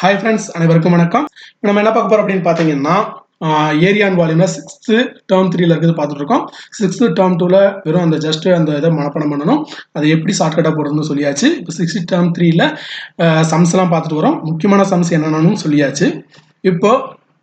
Hi friends அனைவருக்கும் வணக்கம். நம்ம என்ன பார்க்க போறோம் அப்படின்னு பார்த்தீங்கன்னா ஏரியா அண்ட் வால்யூம்ல சிக்ஸ்த்து டேர்ம் த்ரீல இருக்குது பார்த்துட்டு இருக்கோம். சிக்ஸ்த்து டேர்ம் டூவில் வெறும் அந்த ஜஸ்ட் அந்த இதை மனப்பாடம் பண்ணணும். அது எப்படி ஷார்ட்கட்டாக போடுறதுன்னு சொல்லியாச்சு. இப்போ சிக்ஸ்த்து டேர்ம் த்ரீல சம்ஸ்லாம் பார்த்துட்டு வரோம். முக்கியமான சம்ஸ் என்னென்னு சொல்லியாச்சு. இப்போ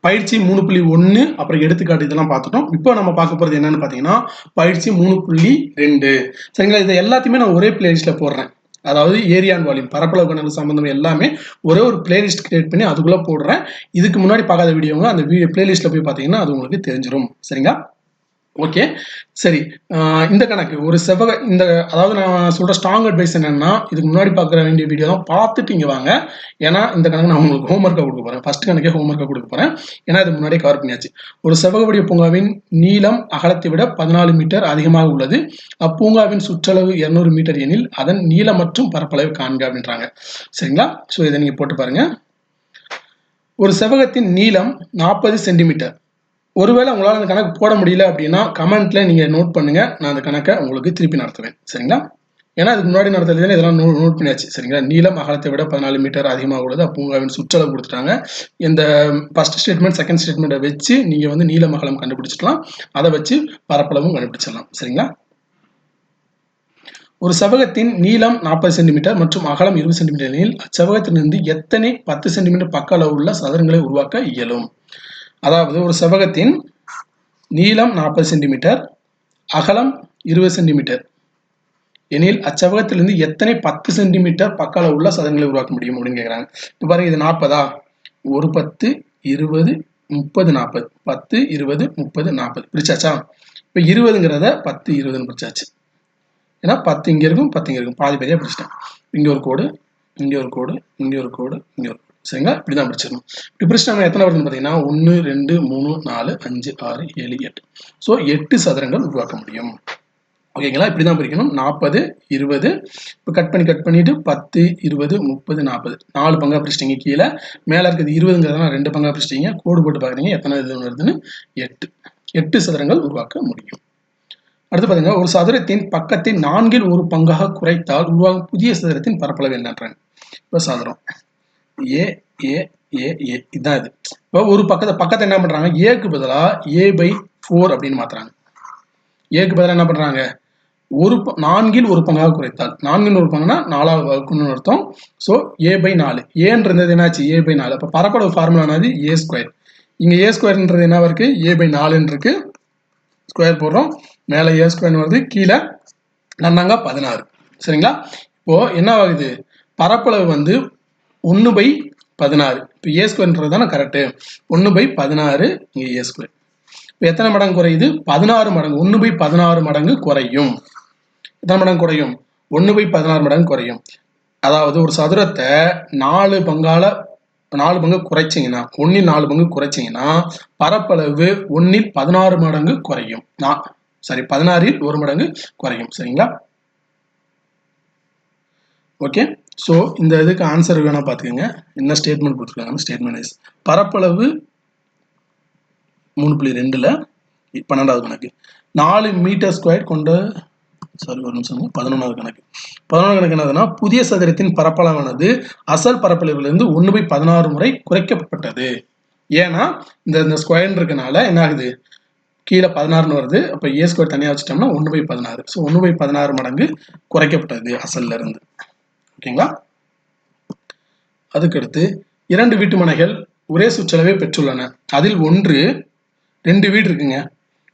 பயிற்சி மூணு புள்ளி ஒன்று அப்புறம் எடுத்துக்காட்டு இதெல்லாம் பார்த்துட்டோம். இப்போ நம்ம பார்க்க போகிறது என்னன்னு பார்த்தீங்கன்னா பயிற்சி மூணு புள்ளி ரெண்டு. சரிங்களா? இதை எல்லாத்தையுமே நான் ஒரே பிளேலிஸ்ட்டில் போடுறேன். அதாவது ஏரியா அண்ட் வால்யூம் பரப்பளவு கணக்கு சம்பந்தம் எல்லாமே ஒரே ஒரு பிளேலிஸ்ட் கிரியேட் பண்ணி அதுக்குள்ளே போடுறேன். இதுக்கு முன்னாடி பார்க்காத வீடியோங்க அந்த வீடியோ பிளேலிஸ்ட்டில் போய் பார்த்தீங்கன்னா அது உங்களுக்கு தெரிஞ்சிடும் சரிங்களா? ஓகே சரி. இந்த கணக்கு. ஒரு செவ்வக இந்த அதாவது நான் சொல்கிற ஸ்ட்ராங் அட்வைஸ் என்னென்னா இதுக்கு முன்னாடி பார்க்குற வேண்டிய வீடியோ தான் பார்த்துட்டு இங்கே வாங்க. ஏன்னா இந்த கணக்கு நான் உங்களுக்கு ஹோம்ஒர்க்காக கொடுக்க போகிறேன் ஃபர்ஸ்ட் கணக்கே ஹோம்ஒர்க்காக கொடுக்க போகிறேன் ஏன்னா இது முன்னாடி கவர் பண்ணியாச்சு. ஒரு செவ்வக வடிவ பூங்காவின் நீளம் அகலத்தை விட பதினாலு மீட்டர் அதிகமாக உள்ளது. அப்பூங்காவின் சுற்றளவு இரநூறு மீட்டர் எனில் அதன் நீளம் மற்றும் பரப்பளவு காண்க அப்படின்றாங்க. சரிங்களா? ஸோ இதை நீங்கள் போட்டு பாருங்கள் ஒரு செவ்வகத்தின் நீளம் நாற்பது சென்டிமீட்டர் ஒருவேளை உங்களால் அந்த கணக்கு போட முடியல அப்படின்னா கமெண்ட்ல நீங்க நோட் பண்ணுங்க. நான் அந்த கணக்கை உங்களுக்கு திருப்பி நடத்துவேன். சரிங்களா? ஏன்னா அதுக்கு முன்னாடி நடத்துறது இதெல்லாம் நோட் நோட் பண்ணியாச்சு. சரிங்களா? நீளம் அகலத்தை விட பதினாலு மீட்டர் அதிகமாக உள்ளது பூங்காவின் சுற்றளவு கொடுத்துட்டாங்க. இந்த ஃபர்ஸ்ட் ஸ்டேட்மெண்ட் செகண்ட் ஸ்டேட்மெண்ட்டை வச்சு நீங்கள் வந்து நீளம் அகலம் கண்டுபிடிச்சிடலாம். அதை வச்சு பரப்பளவும் கண்டுபிடிச்சிடலாம். சரிங்களா? ஒரு செவகத்தின் நீளம் நாற்பது சென்டிமீட்டர் மற்றும் அகலம் இருபது சென்டிமீட்டர் எனில் அச்சவகத்திலிருந்து எத்தனை பத்து சென்டிமீட்டர் பக்க அளவு உள்ள சதுரங்களை உருவாக்க இயலும்? அதாவது ஒரு செவ்வகத்தின் நீளம் நாற்பது சென்டிமீட்டர் அகலம் இருபது சென்டிமீட்டர். எனில் அச்செவ்வகத்திலிருந்து எத்தனை பத்து சென்டிமீட்டர் பக்கால உள்ள சதங்களை உருவாக்க முடியும் அப்படின்னு கேட்குறாங்க இப்போ பாருங்க இது நாற்பதா? ஒரு பத்து இருபது முப்பது நாற்பது. பத்து இருபது முப்பது நாற்பது. பிரிச்சாச்சா இப்போ இருபதுங்கிறத பத்து இருபதுன்னு பிரிச்சாச்சு ஏன்னா பத்து இங்கே இருக்கும் பத்து இங்கே இருக்கும். பாதி பாதியாக பிடிச்சிட்டேன். இங்கே ஒரு கோடு இங்கே ஒரு கோடு இங்கே ஒரு கோடு இங்கே ஒரு சரிங்களா? இப்படி தான் பிடிச்சிடணும். இப்படி பிடிச்சிட்டு நம்ம எத்தனை வருதுன்னு பார்த்தீங்கன்னா ஒன்று ரெண்டு மூணு நாலு அஞ்சு ஆறு ஏழு எட்டு. ஸோ எட்டு சதுரங்கள் உருவாக்க முடியும். ஓகேங்களா? இப்படி தான் பிரிக்கணும் நாற்பது இருபது. இப்போ கட் பண்ணி கட் பண்ணிட்டு பத்து இருபது முப்பது நாற்பது நாலு பங்காக பிரிச்சிட்டிங்க கீழே. மேலே இருக்கிறது இருபதுங்கிறதுனா ரெண்டு பங்காக பிரிச்சிட்டிங்க. கோடு போட்டு பார்க்குறீங்க எத்தனை இது வருதுன்னு? எட்டு. எட்டு சதுரங்கள் உருவாக்க முடியும். அடுத்து பாருங்க ஒரு சதுரத்தின் பக்கத்தை நான்கில் ஒரு பங்காக குறைத்தால் உருவாகும் புதிய சதுரத்தின் பரப்பளவு என்னன்றாங்க இப்போ சதுரம். ஏ ஏ ஏ ஏ இதுதான் இது. இப்போ ஒரு பக்கத்தை பக்கத்தை என்ன பண்ணுறாங்க ஏக்கு பதிலாக ஏ பை ஃபோர் அப்படின்னு மாற்றுறாங்க ஏக்கு பதிலாக என்ன பண்ணுறாங்க ஒரு ப- நான்கில் ஒரு பங்காக குறைத்தால். நான்கில் ஒரு பங்குனா நாலாவது வகுப்புன்னு அர்த்தம். ஸோ ஏ பை நாலு. ஏன்றது என்னாச்சு? ஏ பை நாலு. அப்போ பரப்பளவு ஃபார்முலானது ஏ ஸ்கொயர் இங்கே ஏ ஸ்கொயர்ன்றது என்ன இருக்கு? ஏ பை நாலுன்னு இருக்கு. ஸ்கொயர் போடுறோம். மேலே ஏ ஸ்கொயர்னு வருது. கீழே நன்னாங்க பதினாறு. சரிங்களா? இப்போது என்ன ஆகுது? பரப்பளவு வந்து ஒன்று பை பதினாறு. இப்போ ஏ ஸ்கொயர்ன்றது தானே கரெக்டு ஒன்று பை பதினாறு இங்கே ஏ ஸ்கொயர் இப்போ எத்தனை மடங்கு குறையுது? பதினாறு மடங்கு. ஒன்று பை பதினாறு மடங்கு குறையும். எத்தனை மடங்கு குறையும்? ஒன்று பை பதினாறு மடங்கு குறையும். அதாவது ஒரு சதுரத்தை நாலு பங்கால நாலு பங்கு குறைச்சிங்கன்னா ஒன்றில் நாலு பங்கு குறைச்சிங்கன்னா பரப்பளவு ஒன்றில் பதினாறு மடங்கு குறையும். நான் சாரி பதினாறில் ஒரு மடங்கு குறையும். சரிங்களா? ஓகே? ஸோ இந்த இதுக்கு ஆன்சர் வேணால் பார்த்துக்கோங்க. என்ன ஸ்டேட்மெண்ட் கொடுத்துருக்காங்க ஸ்டேட்மெண்ட் இஸ் பரப்பளவு மூணு புள்ளி ரெண்டில் பன்னெண்டாவது கணக்கு. நாலு மீட்டர் ஸ்கொயர் கொண்ட சாரி ஒரு நிமிஷம் பதினொன்றாவது கணக்கு. பதினொன்றாவது கணக்கு என்னதுன்னா புதிய சதுரத்தின் பரப்பளவானது அசல் பரப்பளவிலிருந்து ஒன்று பை பதினாறு முறை குறைக்கப்பட்டது. ஏன்னா இந்த இந்த ஸ்கொயர்னு இருக்கனால என்ன ஆகுது? கீழே பதினாறுன்னு வருது. அப்போ ஏ ஸ்கொயர் தனியாக வச்சுட்டோம்னா ஒன்று பை பதினாறு. ஸோ ஒன்று பை பதினாறு மடங்கு குறைக்கப்பட்டது அசல்ல இருந்து. ஓகேங்களா? அதுக்கடுத்து இரண்டு வீட்டு மனைகள் ஒரே சுற்றளவை பெற்றுள்ளன. அதில் ஒன்று ரெண்டு வீடு இருக்குங்க.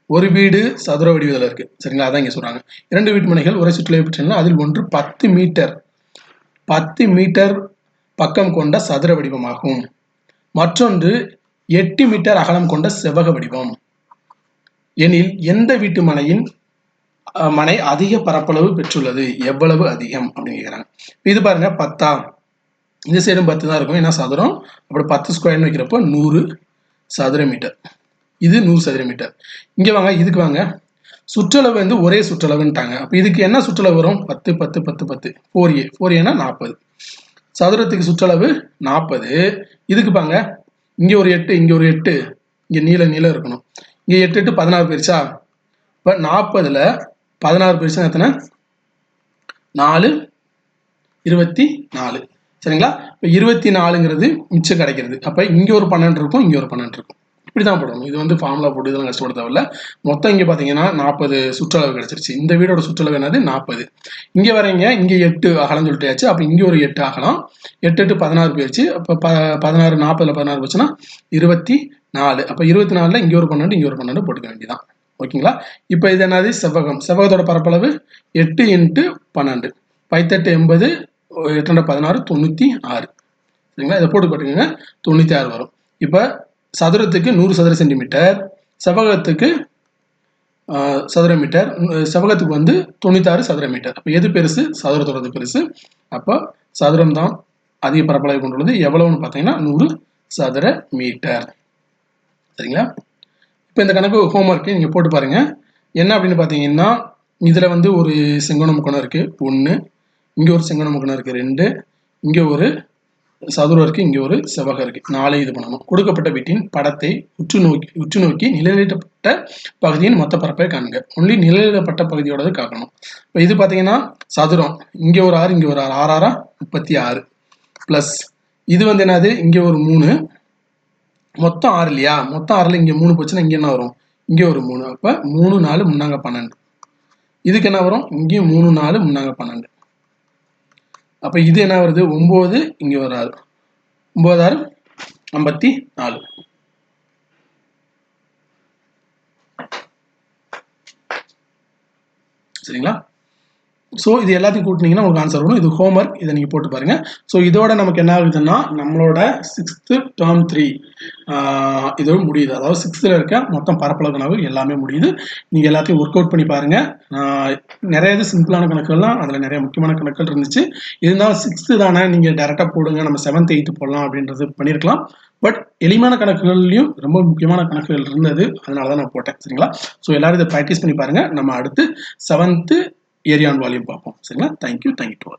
ஒரு வீடு சதுர வடிவத்தில் இருக்கு. சரிங்களா? அதான் இங்க சொல்றாங்க. இரண்டு வீட்டு மனைகள் ஒரே சுற்றளவை பெற்றுள்ளன. அதில் ஒன்று பத்து மீட்டர். பத்து மீட்டர் பக்கம் கொண்ட சதுர வடிவமாகும். மற்றொன்று எட்டு மீட்டர் அகலம் கொண்ட செவ்வக வடிவம். எனில் எந்த வீட்டு மனையின் மனை அதிக பரப்பளவு பெற்றுள்ளது. எவ்வளவு அதிகம் அப்படின்னு கேட்குறாங்க இது பாருங்க பத்தா. இந்த சைடும் பத்து தான் இருக்கும். ஏன்னா சதுரம்? அப்புறம் பத்து ஸ்கொயர்னு வைக்கிறப்போ நூறு சதுர மீட்டர் இது நூறு சதுர மீட்டர் இங்கே வாங்க இதுக்கு வாங்க. சுற்றளவு வந்து ஒரே சுற்றளவுன்ட்டாங்க. அப்போ இதுக்கு என்ன சுற்றளவு வரும்? பத்து பத்து பத்து பத்து. ஃபோர் ஏ ஃபோர் ஏனா நாற்பது. சதுரத்துக்கு சுற்றளவு நாற்பது. இதுக்கு பாங்க இங்கே ஒரு எட்டு இங்கே ஒரு எட்டு. இங்கே நீள நீளம் இருக்கணும். இங்கே எட்டு எட்டு பதினாறு போயிருச்சா? இப்போ நாற்பதில் பதினாறு போயிருச்சுன்னா எத்தனை? நாலு. இருபத்தி நாலு. சரிங்களா? இப்போ இருபத்தி நாலுங்கிறது மிச்சம் கிடைக்கிறது. அப்போ இங்கே ஒரு பன்னெண்டு இருக்கும் இங்கே ஒரு பன்னெண்டு இருக்கும். இப்படி தான் போடணும். இது வந்து ஃபார்முலா போட்டு இதெல்லாம் கஷ்டப்பட தேவையில்ல மொத்தம் இங்கே பார்த்தீங்கன்னா நாற்பது சுற்றளவு கிடச்சிருச்சு. இந்த வீடோட சுற்றளவு என்னது? நாற்பது. இங்கே வரீங்க இங்கே எட்டு அகலம் சொல்லிட்டாச்சு. அப்போ இங்கே ஒரு எட்டு அகலம் எட்டு எட்டு பதினாறு போயிடுச்சு அப்போ ப பதினாறு நாற்பதில் பதினாறு போச்சுன்னா இருபத்தி நாலு. அப்போ இருபத்தி நாலில் இங்கே ஒரு பன்னெண்டு இங்கே ஒரு பன்னெண்டு போட்டுக்க வேண்டியதான் ஓகேங்களா? இப்போ இது என்னது? செவ்வகம். செவ்வகத்தோட பரப்பளவு எட்டு இன்ட்டு பன்னெண்டு. பைத்தெட்டு எண்பது எட்டு பதினாறு தொண்ணூற்றி ஆறு. சரிங்களா? இதை போட்டு போட்டுக்கோங்க தொண்ணூற்றி ஆறு வரும். இப்போ சதுரத்துக்கு நூறு சதுர சென்டிமீட்டர் செவ்வகத்துக்கு சதுர மீட்டர் செவ்வகத்துக்கு வந்து தொண்ணூத்தாறு சதுர மீட்டர். அப்போ எது பெருசு? சதுரத்தோடது பெருசு. அப்போ சதுரம் தான் அதிக பரப்பளவை கொண்டுள்ளது. எவ்வளவுன்னு பார்த்தீங்கன்னா நூறு சதுர மீட்டர். சரிங்களா? இப்போ இந்த கணக்கு ஹோம்ஒர்க்கு நீங்கள் போட்டு பாருங்கள் என்ன அப்படின்னு பார்த்தீங்கன்னா இதில் வந்து ஒரு செங்கோண முக்கோணம் இருக்குது ஒன்று இங்கே ஒரு செங்கோண முக்கோணம் இருக்குது ரெண்டு. இங்கே ஒரு சதுரம் இருக்குது இங்கே ஒரு செவ்வகம் இருக்குது நாளை இது பண்ணணும். கொடுக்கப்பட்ட வீட்டின் படத்தை உற்று நோக்கி உற்று நோக்கி நிழலிடப்பட்ட பகுதியின் மொத்த பரப்பை காண்க. ஒன்லி நிழலிடப்பட்ட பகுதியோடது காக்கணும். இப்போ இது பார்த்தீங்கன்னா சதுரம். இங்கே ஒரு ஆறு இங்கே ஒரு ஆறு. ஆறு ஆறா முப்பத்தி ஆறு. ப்ளஸ் இது வந்து என்னது? இங்கே ஒரு மூணு. மொத்தம் ஆறு இல்லையா? மொத்தம் ஆறில் இங்கே மூணு போச்சுன்னா இங்கே என்ன வரும்? இங்கே ஒரு மூணு. அப்போ மூணு நாலு முன்னாங்க பன்னெண்டு. இதுக்கு என்ன வரும்? இங்கேயும் மூணு நாலு முன்னாங்க பன்னெண்டு. அப்போ இது என்ன வருது? ஒம்பது இங்கே ஒரு ஆறு. ஒம்பது ஆறு ஐம்பத்தி நாலு. சரிங்களா? ஸோ இது எல்லாத்தையும் கூட்டினீங்கன்னா உங்களுக்கு ஆன்சர் வரும். இது ஹோம்ஒர்க் இதை நீங்கள் போட்டு பாருங்கள் ஸோ இதோட நமக்கு என்ன ஆகுதுன்னா நம்மளோட சிக்ஸ்த்து டேர்ம் த்ரீ இதோட முடியுது. அதாவது சிக்ஸ்த்தில் இருக்க மொத்தம் பரப்பளவு கணக்கு எல்லாமே முடியுது. நீங்கள் எல்லாத்தையும் ஒர்க் அவுட் பண்ணி பாருங்கள் நிறைய இது சிம்பிளான கணக்குகள்லாம் அதில் நிறைய முக்கியமான கணக்குகள் இருந்துச்சு. இருந்தாலும் சிக்ஸ்த்து தானே நீங்கள் டேரெக்டாக போடுங்க. நம்ம செவன்த் எயித்து போடலாம் அப்படின்றது பண்ணியிருக்கலாம் பட் எளிமையான கணக்குகள்லையும் ரொம்ப முக்கியமான கணக்குகள் இருந்தது. அதனால தான் நான் போட்டேன். சரிங்களா? ஸோ எல்லாரும் இதை ப்ராக்டிஸ் பண்ணி பாருங்கள் நம்ம அடுத்து செவன்த்து ஏரியான் வால்யூம் பார்ப்போம். சரிங்களா? Thank you thank you to